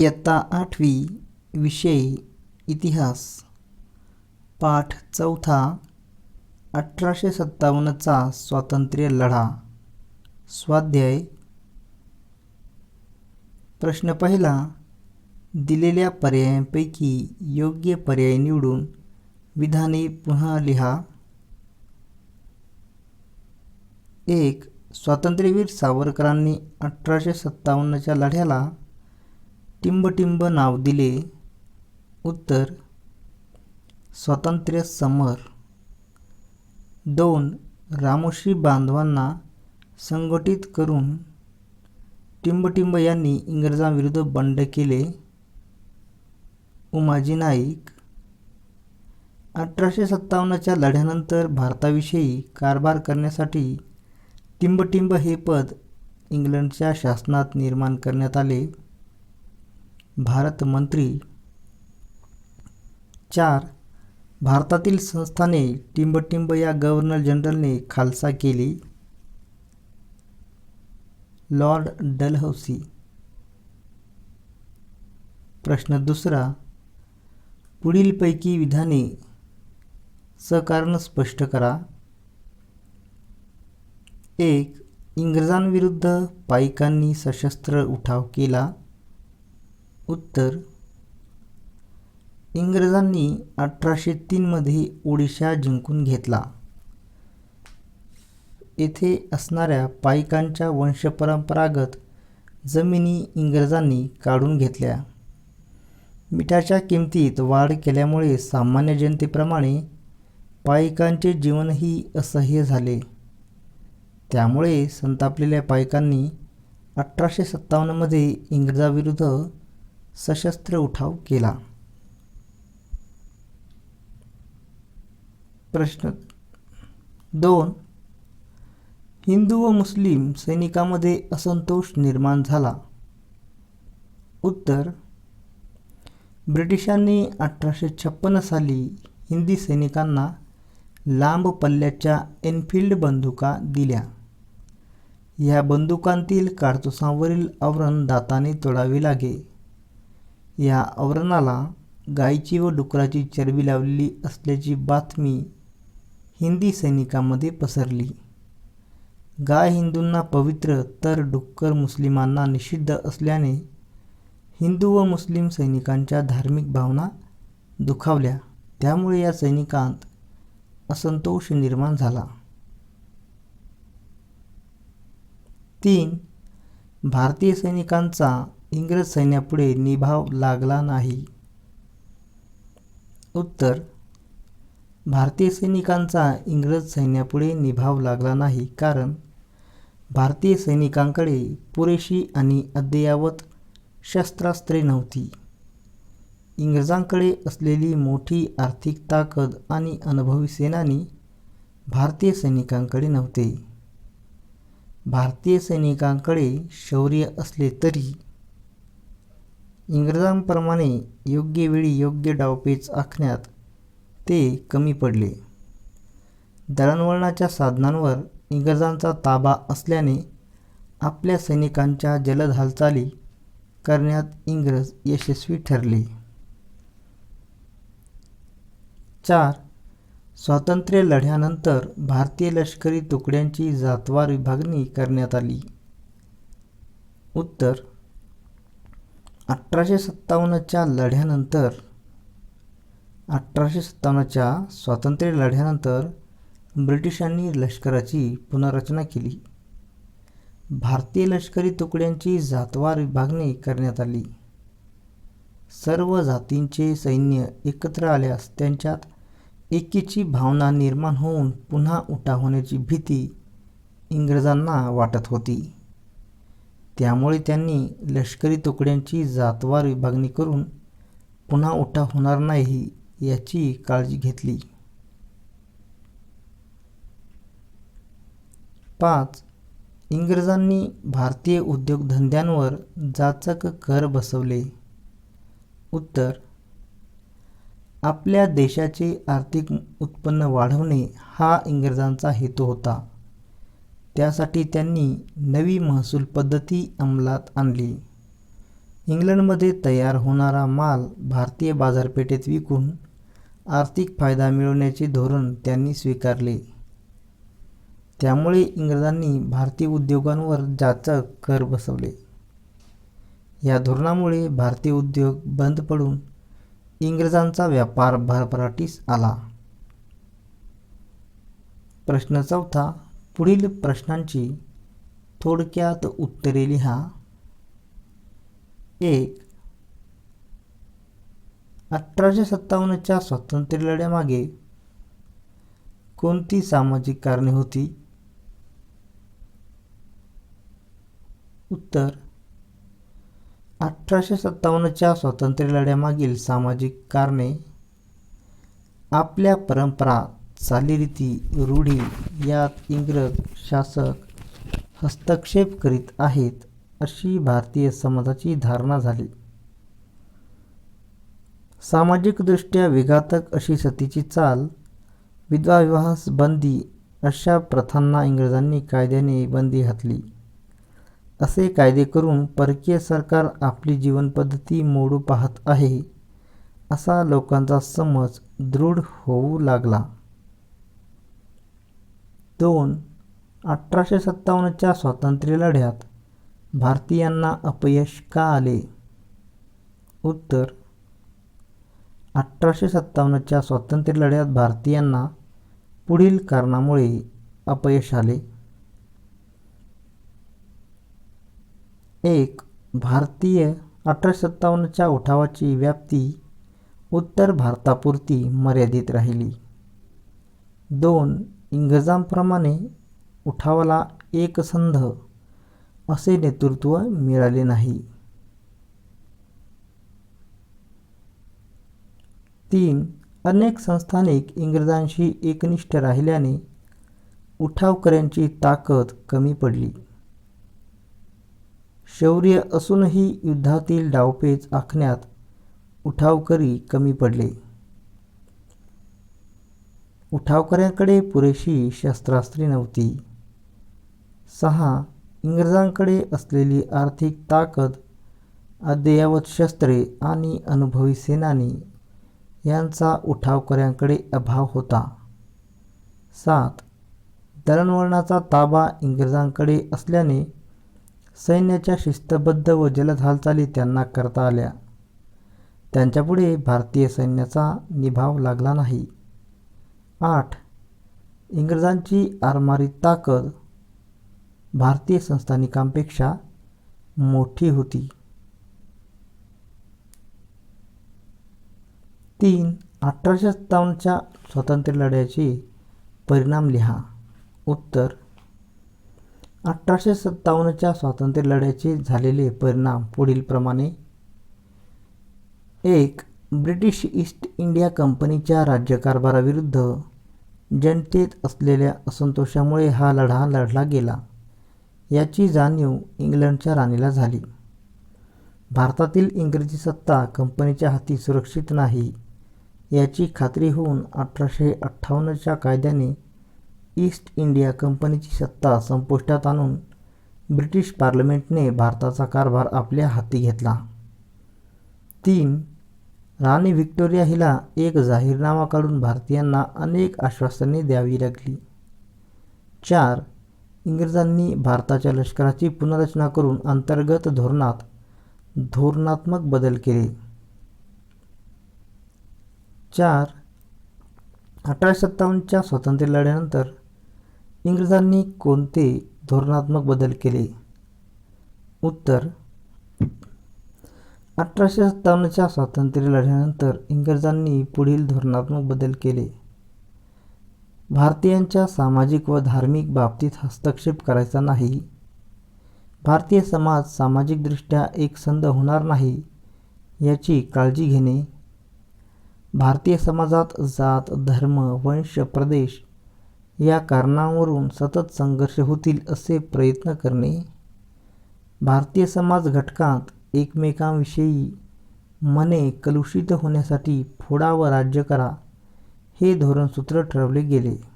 इयत्ता आठवी विषय इतिहास. पाठ चौथा अठराशे सत्तावन्नचा स्वातंत्र्य लढा. स्वाध्याय प्रश्न पहिला दिलेल्या पर्यायांपैकी योग्य पर्याय निवडून विधाने पुन्हा लिहा. एक स्वातंत्र्यवीर सावरकरांनी अठराशे सत्तावन्नच्या लढ्याला टिंबटिंब नाव दिले. उत्तर स्वातंत्र्य समर. दोन रामोशी बांधवांना संघटित करून टिंबटिंब यांनी इंग्रजांविरुद्ध बंड केले. उमाजी नाईक अठराशे सत्तावन्नच्या लढ्यानंतर भारताविषयी कारभार करण्यासाठी टिंबटिंब हे पद इंग्लंडच्या शासनात निर्माण करण्यात आले. भारत मंत्री चार भारतातील संस्थाने टिंबटिंब या गव्हर्नर जनरलने खालसा केली. Lord Dalhousie. प्रश्न दुसरा पुढीलपैकी विधाने सकारण स्पष्ट करा. एक इंग्रजांविरुद्ध पाईकांनी सशस्त्र उठाव केला. उत्तर. इंग्रजांनी अठराशे तीनमध्ये ओडिशा जिंकून घेतला. येथे असणाऱ्या पाईकांच्या वंशपरंपरागत जमिनी इंग्रजांनी काढून घेतल्या. मिठाच्या किमतीत वाढ केल्यामुळे सामान्य जनतेप्रमाणे पाईकांचे जीवनही असह्य झाले. त्यामुळे संतापलेल्या पायकांनी अठराशे सत्तावन्नमध्ये इंग्रजाविरुद्ध सशस्त्र उठाव केला. प्रश्न दोन. हिंदू व मुस्लिम सैनिकांमध्ये असंतोष निर्माण झाला. उत्तर. ब्रिटिशांनी अठराशे छप्पन्न साली हिंदी सैनिकांना लांब पल्ल्याच्या एनफिल्ड बंदुका दिल्या. या बंदुकांतील कारतुसांवरील आवरण दाताने तोडावे लागे. या आवरणाला गायीची व डुकराची चरबी लावलेली असल्याची बातमी हिंदी सैनिकांमध्ये पसरली. गाय हिंदूंना पवित्र तर डुक्कर मुस्लिमांना निषिद्ध असल्याने हिंदू व मुस्लिम सैनिकांच्या धार्मिक भावना दुखावल्या. त्यामुळे या सैनिकांत असंतोष निर्माण झाला. तीन भारतीय सैनिकांचा इंग्रज सैन्यापुढे निभाव लागला नाही. उत्तर भारतीय सैनिकांचा इंग्रज सैन्यापुढे निभाव लागला नाही कारण भारतीय सैनिकांकडे पुरेशी आणि अद्ययावत शस्त्रास्त्रे नव्हती. इंग्रजांकडे असलेली मोठी आर्थिक ताकद आणि अनुभवी सेनानी भारतीय सैनिकांकडे नव्हते. भारतीय सैनिकांकडे शौर्य असले तरी इंग्रजांप्रमाणे योग्य वेळी योग्य डावपेच आखण्यात ते कमी पडले. दळणवळणाच्या साधनांवर इंग्रजांचा ताबा असल्याने आपल्या सैनिकांच्या जलद हालचाली करण्यात इंग्रज यशस्वी ठरले. चार. स्वातंत्र्य लढ्यानंतर भारतीय लष्करी तुकड्यांची जातवार विभागणी करण्यात आली. उत्तर. अठराशे सत्तावन्नच्या लढ्यानंतर अठराशे सत्तावन्नच्या स्वातंत्र्य लढ्यानंतर ब्रिटिशांनी लष्कराची पुनर्रचना केली. भारतीय लष्करी तुकड्यांची जातवार विभागणी करण्यात आली. सर्व जातींचे सैन्य एकत्र आल्यास त्यांच्यात एकीची भावना निर्माण होऊन पुन्हा उठाव होण्याची भीती इंग्रजांना वाटत होती. त्यामुळे त्यांनी लष्करी तुकड्यांची जातवार विभागणी करून पुन्हा उठाव होणार नाही याची काळजी घेतली. पाच. इंग्रजांनी भारतीय उद्योगधंद्यांवर जाचक कर बसवले. उत्तर. आपल्या देशाचे आर्थिक उत्पन्न वाढवणे हा इंग्रजांचा हेतू होता. त्यासाठी त्यांनी नवी महसूल पद्धती अंमलात आणली इंग्लंडमध्ये तयार होणारा माल भारतीय बाजारपेठेत विकून आर्थिक फायदा मिळवण्याचे धोरण त्यांनी स्वीकारले. त्यामुळे इंग्रजांनी भारतीय उद्योगांवर जाचक कर बसवले. या धोरणामुळे भारतीय उद्योग बंद पडून इंग्रजांचा व्यापार भरभराटीस आला. प्रश्न चौथा पुढील प्रश्नांची थोडक्यात उत्तरे लिहा. एक. अठराशे सत्तावन्नच्या स्वातंत्र्य लढ्यामागे कोणती सामाजिक कारणे होती? उत्तर अठराशे सत्तावन्नच्या स्वातंत्र्य लढ्यामागील सामाजिक कारणे आपल्या परंपरा, चालीरीती, रूढी यात इंग्रज शासक हस्तक्षेप करीत आहेत अशी भारतीय समाजाची धारणा झाली. सामाजिकदृष्ट्या विघातक अशी सतीची चाल, विधवाविवाहास बंदी अशा प्रथांना इंग्रजांनी कायद्याने बंदी घातली. असे कायदे करून परकीय सरकार आपली जीवनपद्धती मोडू पाहत आहे असा लोकांचा समज दृढ होऊ लागला. दोन. अठराशे सत्तावन्नच्या स्वातंत्र्यलढ्यात भारतीयांना अपयश का आले? उत्तर अठराशे सत्तावन्नच्या स्वातंत्र्यलढ्यात भारतीयांना पुढील कारणामुळे अपयश आले. एक. भारतीय अठराशे सत्तावन्नच्या उठावाची व्याप्ती उत्तर भारतापुरती मर्यादित राहिली. दोन. इंग्रजांप्रमाणे उठावाला एकसंध असे नेतृत्व मिळाले नाही. तीन. अनेक संस्थानिक इंग्रजांशी एकनिष्ठ राहिल्याने उठावकऱ्यांची ताकद कमी पडली. शौर्य असूनही युद्धातील डावपेच आखण्यात उठावकरी कमी पडले. उठावकऱ्यांकडे पुरेशी शस्त्रास्त्रे नव्हती. सहा. इंग्रजांकडे असलेली आर्थिक ताकद, अद्ययावत शस्त्रे आणि अनुभवी सेनानी यांचा उठावकऱ्यांकडे अभाव होता. सात. दळणवळणाचा ताबा इंग्रजांकडे असल्याने सैन्याच्या शिस्तबद्ध व जलद हालचाली त्यांना करता आल्या. त्यांच्यापुढे भारतीय सैन्याचा निभाव लागला नाही. आठ. इंग्रजांची आरमारी ताकद भारतीय संस्थानिकांपेक्षा मोठी होती. तीन. अठराशे सत्तावन्नच्या स्वातंत्र्यलढ्याचे परिणाम लिहा. उत्तर अठराशे सत्तावन्नच्या स्वातंत्र्य लढ्याचे झालेले परिणाम पुढीलप्रमाणे. एक. ब्रिटिश ईस्ट इंडिया कंपनीच्या राज्यकारभाराविरुद्ध जनतेत असलेल्या असंतोषामुळे हा लढा लढला गेला याची जाणीव इंग्लंडच्या राणीला झाली. भारतातील इंग्रजी सत्ता कंपनीच्या हाती सुरक्षित नाही याची खात्री होऊन अठराशे अठ्ठावन्नच्या कायद्याने ईस्ट इंडिया कंपनीची सत्ता संपुष्टात आणून ब्रिटिश पार्लमेंटने भारताचा कारभार आपल्या हाती घेतला. तीन. राणी व्हिक्टोरिया हिला एक जाहीरनामा काढून भारतीयांना अनेक आश्वासने द्यावी लागली. चार. इंग्रजांनी भारताच्या लष्कराची पुनर्रचना करून अंतर्गत धोरणात धोरणात्मक बदल केले. चार. अठराशे सत्तावन्नच्या स्वातंत्र्य लढ्यानंतर इंग्रजांनी कोणते धोरणात्मक बदल केले? उत्तर अठराशे सत्तावन्नच्या स्वातंत्र्यलढ्यानंतर इंग्रजांनी पुढील धोरणात्मक बदल केले. भारतीयांच्या सामाजिक व धार्मिक बाबतीत हस्तक्षेप करायचा नाही. भारतीय समाज सामाजिकदृष्ट्या एकसंध होणार नाही याची काळजी घेणे. भारतीय समाजात जात, धर्म, वंश, प्रदेश या कारणांवरून सतत संघर्ष होतील असे प्रयत्न करणे. भारतीय समाज घटकांत एकमेकांविषयी मने कलुषित होण्यासाठी फोडा व राज्य करा हे धोरणसूत्र ठरवले गेले.